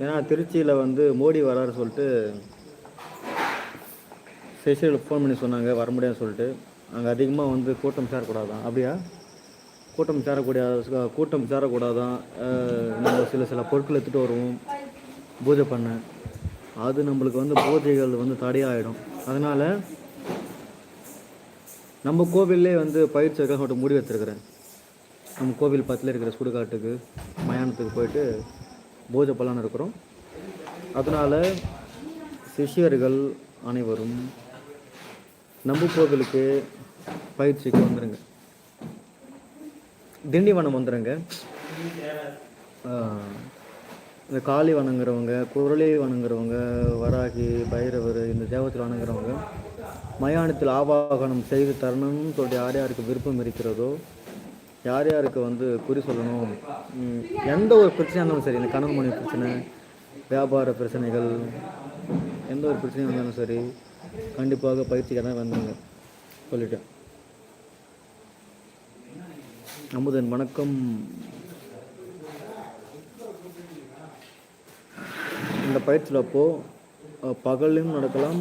ஏன்னா திருச்சியில் வந்து மோடி வராரு சொல்லிட்டு செஷியல் ஃபோன் பண்ணி சொன்னாங்க வர முடியாதுன்னு சொல்லிட்டு. அங்கே அதிகமாக வந்து கூட்டம் சேரக்கூடாதான். அப்படியா? கூட்டம் சேரக்கூடிய கூட்டம் சேரக்கூடாதான் நம்ம சில சில பொருட்கள் எடுத்துகிட்டு வருவோம். பூஜை பண்ண. அது நம்மளுக்கு வந்து பூஜைகள் வந்து தடையாகிடும் அதனால் நம்ம கோவில்லே வந்து பயிற்சி வைக்க சொல்லிட்டு முடிவு நம்ம கோவில் பக்கத்தில் இருக்கிற சுடுகாட்டுக்கு மயானத்துக்கு போயிட்டு பூஜை பண்ணலான்னு இருக்கிறோம். அதனால் சிஷ்யர்கள் அனைவரும் நம்ம கோவிலுக்கு பயிற்சிக்கு வந்துடுங்க திண்டிவனம் வந்துடுங்க ஆஹ், இந்த காளி வணங்குறவங்க குரளி வணங்குறவங்க வராகி பைரவர் இந்த தேவத்தில் வணங்குறவங்க மயானத்தில் ஆவாகனம் செய்து தரணும்னு சொல்லிட்டு யார் யாருக்கு விருப்பம் இருக்கிறதோ யார் யாருக்கு வந்து குறி சொல்லணும்? எந்த ஒரு பிரச்சனையாக இருந்தாலும் சரி இந்த கணவன் மனைவி பிரச்சனை வியாபார பிரச்சனைகள் எந்த ஒரு பிரச்சனையாக இருந்தாலும் சரி கண்டிப்பாக பயிற்சிக்காக தான் வந்தாங்க. சொல்லிட்டேன். அமுதன் வணக்கம். இந்த பயிற்சியில் அப்போது பகலும் நடக்கலாம்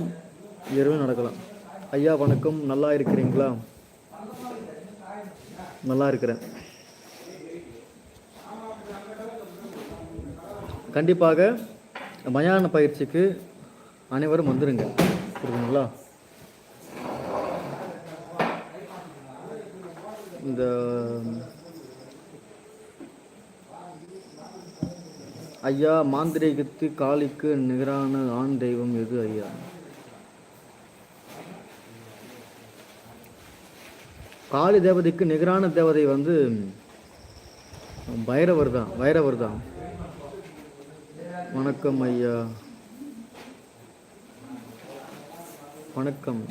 இரவும் நடக்கலாம். ஐயா வணக்கம். நல்லா இருக்கிறீங்களா? நல்லா இருக்கிறேன் கண்டிப்பாக மயான பயிற்சிக்கு அனைவரும் வந்துருங்க. புரியுதுங்களா? இந்த ஐயா மாந்திரீகத்து காளிக்கு நிகரான ஆண் தெய்வம் எது ஐயா? காளி தேவதைக்கு நிகரான தேவதை வந்து பைரவர் தான் பைரவர் தான். வணக்கம் ஐயா. வணக்கம்.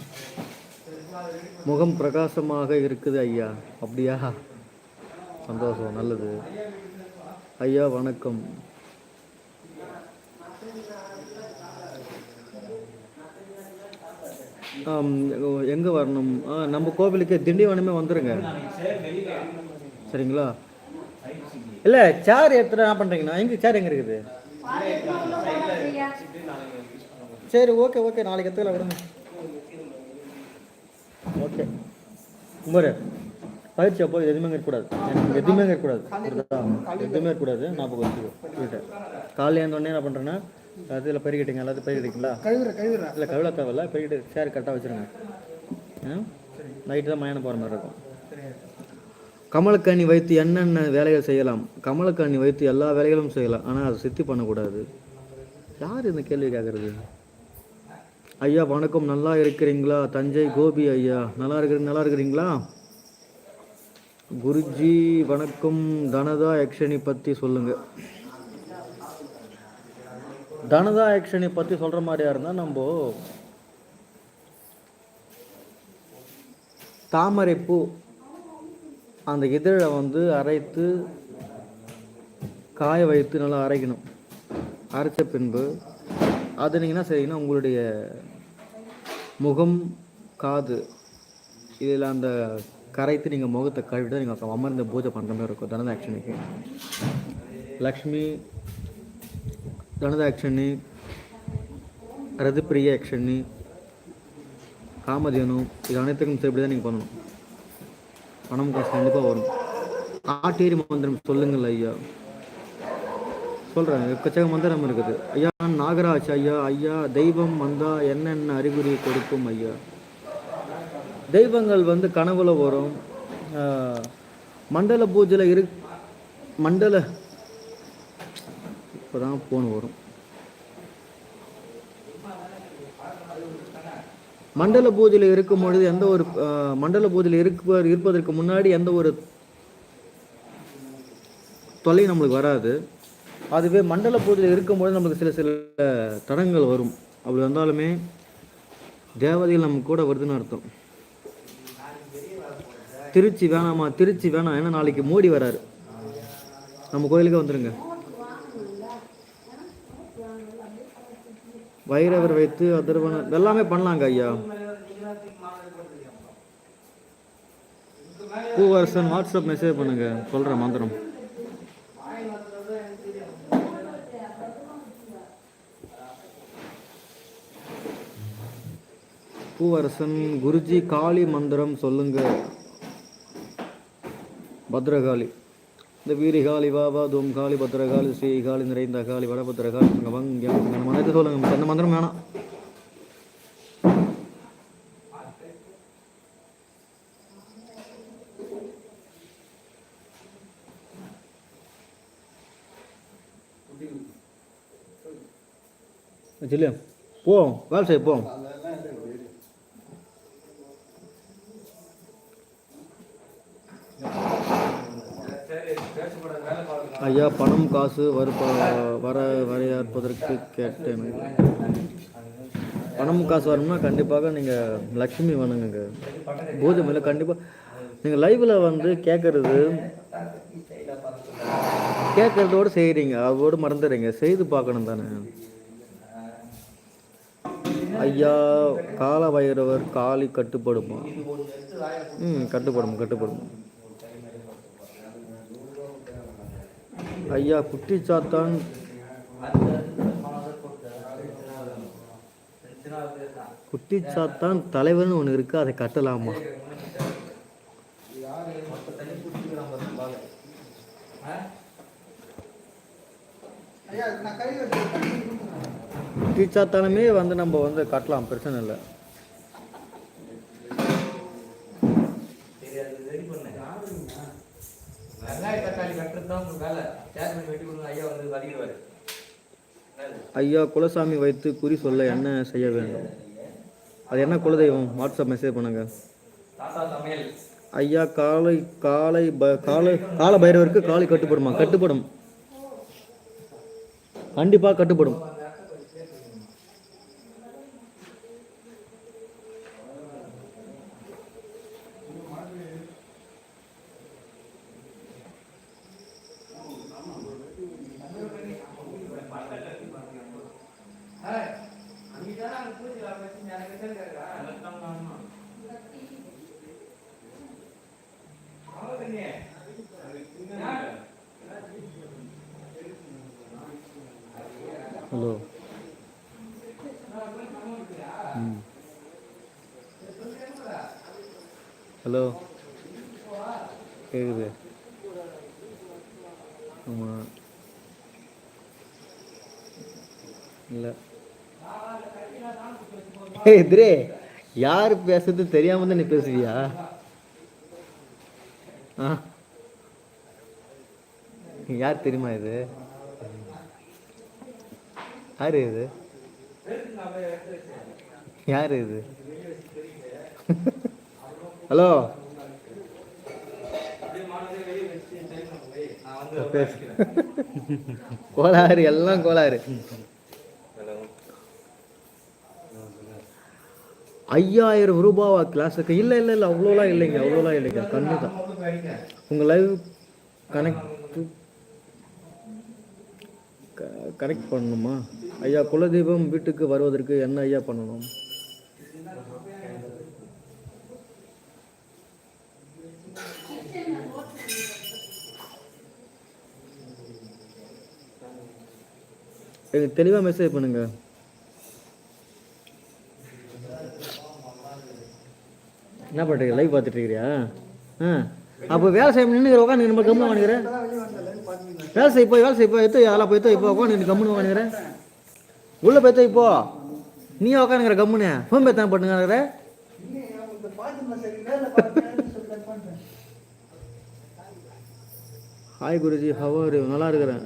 முகம் பிரகாசமாக இருக்குது ஐயா. அப்படியா? சந்தோஷம் நல்லது. ஐயா வணக்கம். எங்கே வரணும்? ஆ, நம்ம கோவிலுக்கு திண்டிவனமே வந்துடுங்க சரிங்களா? இல்லை சேர் எடுத்துட்டு என்ன பண்ணுறீங்கண்ணா எங்கே சேர் எங்கே இருக்குது? சரி ஓகே ஓகே நாளைக்கு எடுத்துக்கலாம் விடுங்க. ஓகே குமார் பயிற்சி அப்போ எதுவுமே இருக்கக்கூடாது. எனக்கு எதுவுமே இருக்கக்கூடாது. எதுவுமே இருக்கக்கூடாது. ஞாபகம் வச்சுக்கோ காலையில் எழுந்தோடனே என்ன பண்ணுறேன்னா அதில் பெருகிட்டீங்க எல்லாத்தையும் பெருகிட்டீங்களா கழுவுற கழுவுற. இல்லை கவிழா தேவையில்ல பெருகிட்டு சேர் கரெக்டாக வச்சுருங்க. நைட்டு தான் மயானம் போகிற மாதிரி இருக்கும். கமலக்கண்ணி வைத்து என்னென்ன வேலைகள் செய்யலாம்? கமலக்கண்ணி வைத்து எல்லா வேலைகளும் செய்யலாம். ஆனால் அதை சித்தி பண்ணக்கூடாது. யார் இந்த கேள்வி கேட்குறது ஐயா வணக்கம். நல்லா இருக்கிறீங்களா? தஞ்சை கோபி ஐயா. நல்லா இருக்கிற நல்லா இருக்கிறீங்களா? குருஜி வணக்கம். தனதா யக்ஷனி பற்றி சொல்லுங்க. தனதா ஆக்ஷனை பற்றி சொல்கிற மாதிரியா இருந்தால் நம்ம தாமரைப்பூ அந்த இதழை வந்து அரைத்து காய வைத்து நல்லா அரைக்கணும். அரைச்ச பின்பு அது நீங்கள் என்ன செய்யணும் உங்களுடைய முகம் காது இதில் அந்த கரைத்து நீங்கள் முகத்தை கழுவிட்டு நீங்கள் அமர்ந்து பூஜை பண்ணுற மாதிரி இருக்கும். தனதாட்சணிக்கு லக்ஷ்மி தனது ஆக்ஷன்னு ரதுப்பிரிய ஆக்ஷன்னு காமதேனு இது அனைத்துக்கும் இப்படி தான் நீங்கள் பண்ணணும். பணம் காசு கண்டிப்பாக வரும். ஆட்டேரி மந்திரம் சொல்லுங்கள் ஐயா. சொல்கிறேன் எக்கச்சக்க மந்திரம் இருக்குது. ஐயா நாகராஜ் ஐயா ஐயா தெய்வம் வந்தால் என்னென்ன அறிகுறி கொடுக்கும் ஐயா? தெய்வங்கள் வந்து கனவுல வரும். ஆஹ், மண்டல பூஜையில் இரு மண்டல இப்போதான் ஃபோன் வரும். மண்டல பூஜையில் இருக்கும் பொழுது எந்த ஒரு மண்டல பூஜையில் இருப்ப இருப்பதற்கு முன்னாடி எந்த ஒரு தொல்லை நம்மளுக்கு வராது. அதுவே மண்டல பூஜையில் இருக்கும்போது நம்மளுக்கு சில சில தடங்கள் வரும். அப்படி வந்தாலுமே தேவதைகள் நம்ம கூட வருதுன்னு அர்த்தம். திருச்சி வேணாமா திருச்சி வேணாம் ஏன்னா நாளைக்கு மோடி வராரு. நம்ம கோயிலுக்கு வந்துடுங்க வைரவர் வைத்து அதர்வன எல்லாமே பண்ணலாங்க ஐயா. பூவரசன் வாட்ஸ்அப் மெசேஜ் பண்ணுங்க. சொல்கிறேன் மந்திரம். பூவரசன் குருஜி காளி மந்திரம் சொல்லுங்க. பத்ரகாளி. இந்த வீரி காளி வாவா தூம் காலி பத்திரகாலி ஸ்ரீ காலி நிறைந்த காளி வடபத்ரகாளி வங்கியம் மந்திரத்தை சொல்லுங்க அந்த மந்திரம் வேணாம். ஜில்லியா போவோம் வேலை செய்ய போ. ஐயா பணம் காசு வரு வர வரையாற்பதற்கு கேட்டேன். பணம் காசு வரணும்னா கண்டிப்பாக நீங்கள் லக்ஷ்மி வணங்குங்க. பூஜை மேலே கண்டிப்பாக நீங்கள் லைவில் வந்து கேட்குறது கேட்குறதோடு செய்கிறீங்க அதோடு மறந்துடுறீங்க செய்து பார்க்கணும் தானே. ஐயா கால பைரவர் காலி கட்டுப்படுமா? ம் கட்டுப்படும் கட்டுப்படும். ஐயா குட்டி சாத்தான். குட்டி சாத்தான் தலைவர்னு ஒன்று இருக்கு அதை கட்டலாமா? குட்டி சாத்தானுமே வந்து நம்ம வந்து கட்டலாம் பிரச்சனை இல்லை. வெங்காய தக்காளி கட்டுறது தான் வேலை. பண்ணி வெட்டி கொடுங்க ஐயா வந்து வதக்கிடுவாரு ஐயா குலசாமி வைத்து குறி சொல்ல என்ன செய்ய வேண்டும்? அது என்ன குலதெய்வம்? வாட்ஸ்அப் மெசேஜ் பண்ணுங்க. ஐயா காலை காலை காலை கால பைரவருக்கு காலை கட்டுப்படுமா? கட்டுப்படும். கண்டிப்பாக கட்டுப்படும். Hello hello hmm. கேக்குது. ஆமாம் இல்லை. எதிரே யார் பேசுறது தெரியாம தான் நீ பேசுவியா? ஆ. யார் தெரியுமா இது? யார் இது? யார் இது? ஹலோ. கோளாறு எல்லாம் கோளாறு. ஐயாயிரம் ரூபாவா கிளாஸுக்கு இல்லை இல்லை இல்லை அவ்வளோலாம் இல்லைங்க அவ்வளோலாம் இல்லைங்க. கண்ணு தான் உங்கள் லைவ் கனெக்ட் கனெக்ட் பண்ணணுமா? ஐயா குலதெய்வம் வீட்டுக்கு வருவதற்கு என்ன ஐயா பண்ணணும்? எனக்கு தெளிவாக மெசேஜ் பண்ணுங்க. என்ன பண்ணுறீங்க லைவ் பார்த்துட்டு இருக்கிறியா? ஆ. அப்போ வேலை செய்ய நின்று உட்காந்து நம்ம கம்மியாக வாங்கிக்கிறேன் வேலை செய்ய போய் வேலை செய்ய போய் எத்தோ அதெல்லாம் போய் இப்போ உட்காந்து கம்முன்னு வாங்கிறேன் உள்ளே போய் இப்போ நீ உட்காந்துக்கிற கம்முன்னு? ஃபோன் பே தான் பண்ணுங்கிற ஹாய் குருஜி ஹவர் நல்லா இருக்கிறேன்.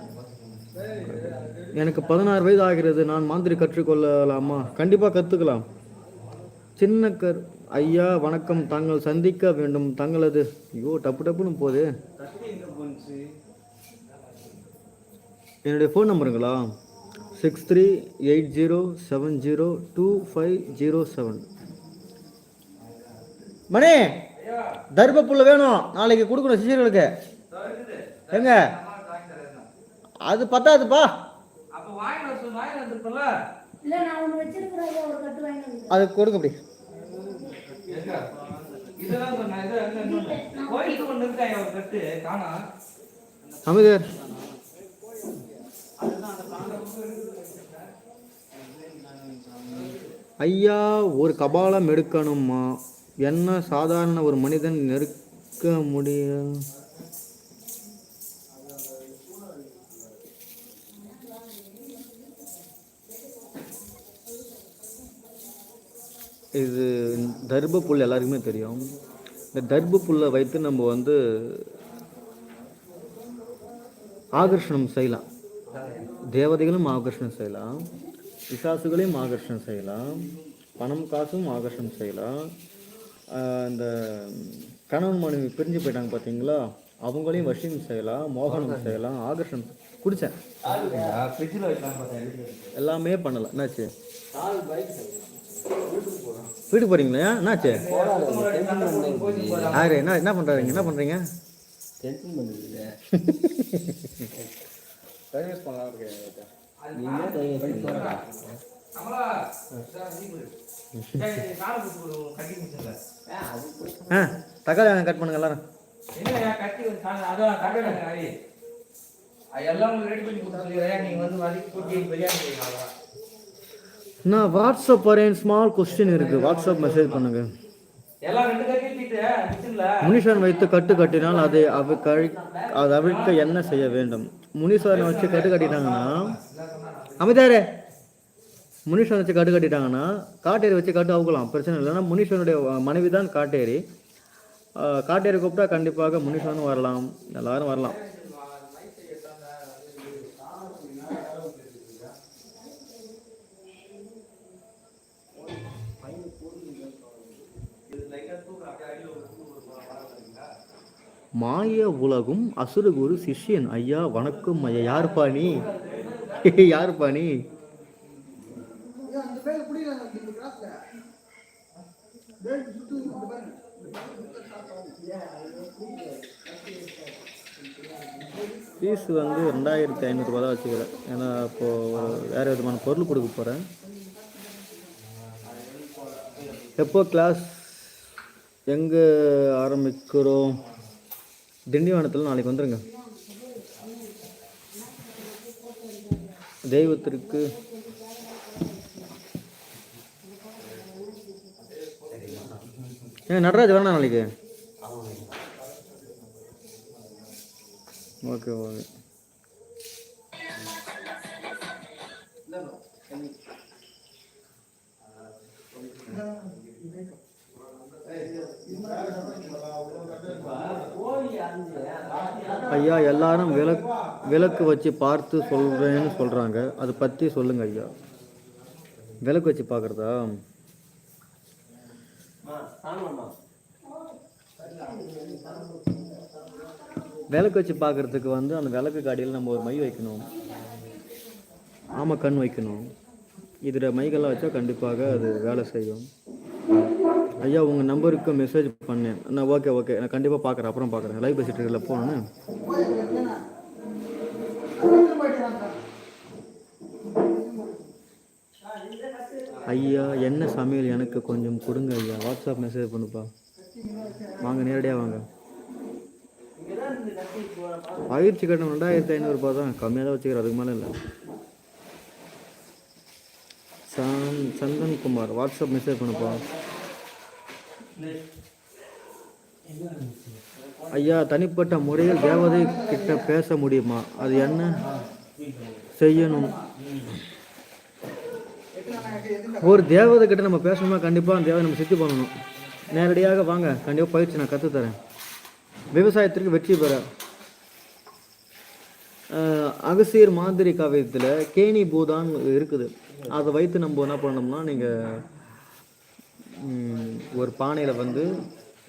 எனக்கு பதினாறு வயது ஆகிறது. நான் மாந்திரி கற்றுக்கொள்ளலாமா? கண்டிப்பாக கற்றுக்கலாம் சின்ன கர் ஐயா வணக்கம். தாங்கள் சந்திக்க வேண்டும். தங்களது ஐயோ டப்பு டப்புன்னு போகுது. என்னுடைய ஃபோன் நம்பருங்களா six three eight zero seven zero two five zero seven மணி தர்மப்புள்ள வேணும். நாளைக்கு கொடுக்கணும் சிஷியர்களுக்கு. எங்க? அது பத்தாதுப்பா. அது கொடுங்க அப்படி. இதெல்லாம் ஐயா ஒரு கபாலம் எடுக்கணுமா? என்ன சாதாரண ஒரு மனிதன் நெருக்க முடியும் இது தர்ப புல் எல்லாருக்குமே தெரியும். இந்த தர்ப புல்லை வைத்து நம்ம வந்து ஆகர்ஷணம் செய்யலாம். தேவதைகளும் ஆகர்ஷணம் செய்யலாம். பிசாசுகளையும் ஆகர்ஷணம் செய்யலாம். பணம் காசும் ஆகர்ஷணம் செய்யலாம். இந்த கணவன் மனைவி பிரிஞ்சு போயிட்டாங்க பார்த்தீங்களா அவங்களையும் வசியம் செய்யலாம் மோகனம் செய்யலாம் ஆகர்ஷணம் குடித்தேன் எல்லாமே பண்ணலாம். என்னாச்சு? வீட்டுக்கு போகிறீங்களா என்னாச்சு? யாரு? என்ன என்ன பண்ணுறாங்க என்ன பண்ணுறீங்க சர்வீஸ் பண்ணலாம் இருக்கேன் அமலா சார் நீ போடு சரி காலை பிடிச்சி போடுவோம் கட்டி முடிச்சல ஆ தக்காளி வெங்காயம் கட் பண்ணுங்க எல்லாரும். பண்ணி. நான் வாட்ஸ்அப் வரேன் ஸ்மால் கொஸ்டின் இருக்குது வாட்ஸ்அப் மெசேஜ் பண்ணுங்க. முனீஸ்வரன் வைத்து கட்டு கட்டினால் அதை அவ கழி அதை அவிழ்க்க என்ன செய்ய வேண்டும் முனீஸ்வரனை வச்சு கட்டு கட்டிட்டாங்கன்னா அமைச்சாரு முனீஸ்வரன் வச்சு கட்டு கட்டிட்டாங்கன்னா காட்டேரி வச்சு கட்டு அவுக்கலாம் பிரச்சனை இல்லைன்னா முனீஸ்வரனுடைய மனைவி தான் காட்டேரி காட்டேரி கூப்பிட்டா கண்டிப்பாக முனீஸ்வரன் வரலாம். எல்லாரும் வரலாம். மாய உலகும் அசுரகுரு சிஷ்யன். ஐயா வணக்கம் ஐயா. யாருப்பா நீ? யாருப்பா நீ? ஃபீஸ் வந்து ரெண்டாயிரத்தி ஐநூறுரூவா தான் வச்சுக்கிறேன். ஏன்னா இப்போது வேறு விதமான பொருள் கொடுக்க போகிறேன் எப்போ கிளாஸ் எங்கே ஆரம்பிக்கிறோம்? திண்டிவனத்தில் நாளைக்கு வந்துடுங்க தெய்வத்திற்கு ஏன் நடராஜ் வரணும் நாளைக்கு. Okay okay. ஐயா எல்லாரும் விளக் விளக்கு வச்சு பார்த்து சொல்கிறேன்னு சொல்கிறாங்க அதை பற்றி சொல்லுங்க ஐயா. விளக்கு வச்சு பார்க்குறதா? விளக்கு வச்சு பார்க்குறதுக்கு வந்து அந்த விளக்கு காடியில் நம்ம ஒரு மை வைக்கணும். ஆமாம் கண் வைக்கணும். இதில் மைகள்லாம் வச்சா கண்டிப்பாக அது வேலை செய்யும். ஐயா உங்கள் நம்பருக்கு மெசேஜ் பண்ணேன். நான் ஓகே ஓகே நான் கண்டிப்பாக பார்க்குறேன் அப்புறம் பார்க்குறேன் லைவ் பேசிட்டு இருக்கல போனேன் ஐயா என்ன சமையல் எனக்கு கொஞ்சம் கொடுங்க ஐயா. வாட்ஸ்அப் மெசேஜ் பண்ணுப்பா. வாங்க நேரடியாக வாங்க. பயிற்சி கட்டணம் ரெண்டாயிரத்தி ஐநூறுரூபா தான். கம்மியாக தான் வச்சுக்கிறேன். அதுக்கு மேலே இல்லை. சந்தன் குமார் வாட்ஸ்அப் மெசேஜ் பண்ணுப்பா. ஐயா தனிப்பட்ட முறையில் தேவதை கிட்ட பேச முடியுமா? அது என்ன செய்யணும்? ஒரு தேவதை கிட்ட நம்ம பேசணும்னா கண்டிப்பாக அந்த தேவதை நம்ம சித்தி பண்ணணும். நேரடியாக வாங்க கண்டிப்பாக பயிற்சி நான் கற்றுத்தரேன் விவசாயத்திற்கு வெற்றி பெற. அகசீர் அகசியர் மாதிரி காவியத்தில் கேணி பூதான் இருக்குது. அதை வைத்து நம்ம என்ன பண்ணோம்னா நீங்கள் ஒரு பானையில் வந்து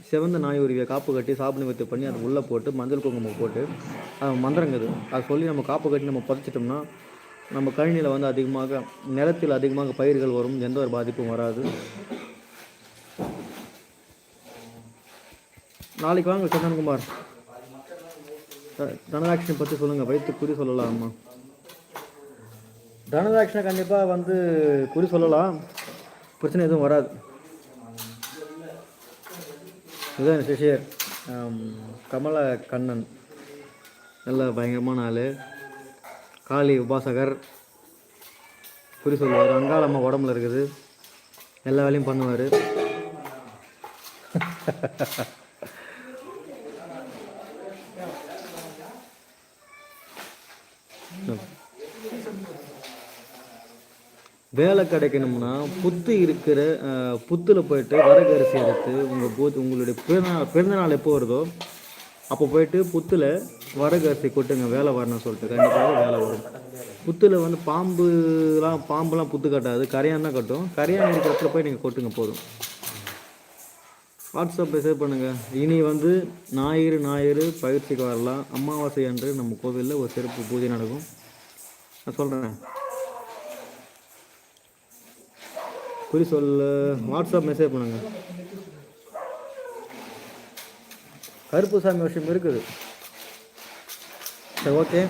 சிவந்த நாய் உருவியை காப்பு கட்டி சாப்பிடு வைத்து பண்ணி அதை உள்ளே போட்டு மஞ்சள் குங்குமம் போட்டு அது மந்திரங்குது அதை சொல்லி நம்ம காப்பு கட்டி நம்ம புதைச்சிட்டோம்னா நம்ம கழனியில் வந்து அதிகமாக நிலத்தில் அதிகமாக பயிர்கள் வரும் எந்த ஒரு பாதிப்பும் வராது. நாளைக்கு வாங்க சந்தன்குமார். த- தனதாட்சியை பற்றி சொல்லுங்கள் வைத்து குறி சொல்லலாமா? தனதாட்சியை கண்டிப்பாக வந்து குறி சொல்லலாம். பிரச்சனை எதுவும் வராது. இதுதான் சிஷியர். கமல கண்ணன் நல்ல பயங்கரமான ஆள். காளி உபாசகர். குறி சொல்லுவார். அங்காளம்மா உடம்புல இருக்குது. எல்லா வேலையும் பண்ணுவார். வேலை கிடைக்கணும்னா புத்து இருக்கிற புத்தில் போயிட்டு வரகரிசி எடுத்து உங்கள் பூ உங்களுடைய பிறந்தநாள் பிறந்தநாள் எப்போ வருதோ அப்போ போயிட்டு புத்தில் வரகரிசி கொட்டுங்க வேலை வரணும்னு சொல்லிட்டு. கண்டிப்பாக வேலை வரும். புத்தில் வந்து பாம்புலாம் பாம்புலாம் புத்து கட்டாது. கரையான் தான் கட்டும். கரையான் இருக்கிற போய் நீங்கள் கொட்டுங்க போதும். வாட்ஸ்அப்பில் சேவ் பண்ணுங்கள் இனி வந்து ஞாயிறு ஞாயிறு பயிற்சிக்கு வரலாம். அமாவாசை அன்று நம்ம கோவிலில் ஒரு சிறப்பு பூஜை நடக்கும். நான் சொல்கிறேன் குறி சொல்ல வாட்ஸ்அப் மெசேஜ் பண்ணுங்க. கருப்பு சாமி விஷயம் இருக்குது. சரி ஓகே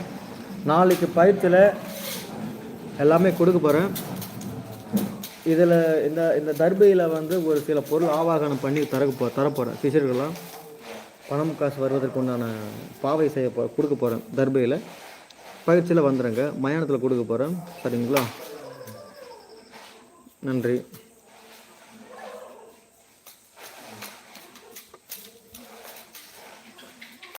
நாளைக்கு பயிற்சியில் எல்லாமே கொடுக்க போகிறேன் இதில் இந்த இந்த தர்பையில் வந்து ஒரு சில பொருள் ஆவாகனம் பண்ணி தர போ தரப்போகிறேன் சிஷர்கள்லாம் பணம் காசு வருவதற்கு உண்டான பாவை செய்ய போ கொடுக்க போகிறேன் தர்பையில். பயிற்சியில் வந்துடுங்க மயானத்தில் கொடுக்க போகிறேன் சரிங்களா? நன்றி.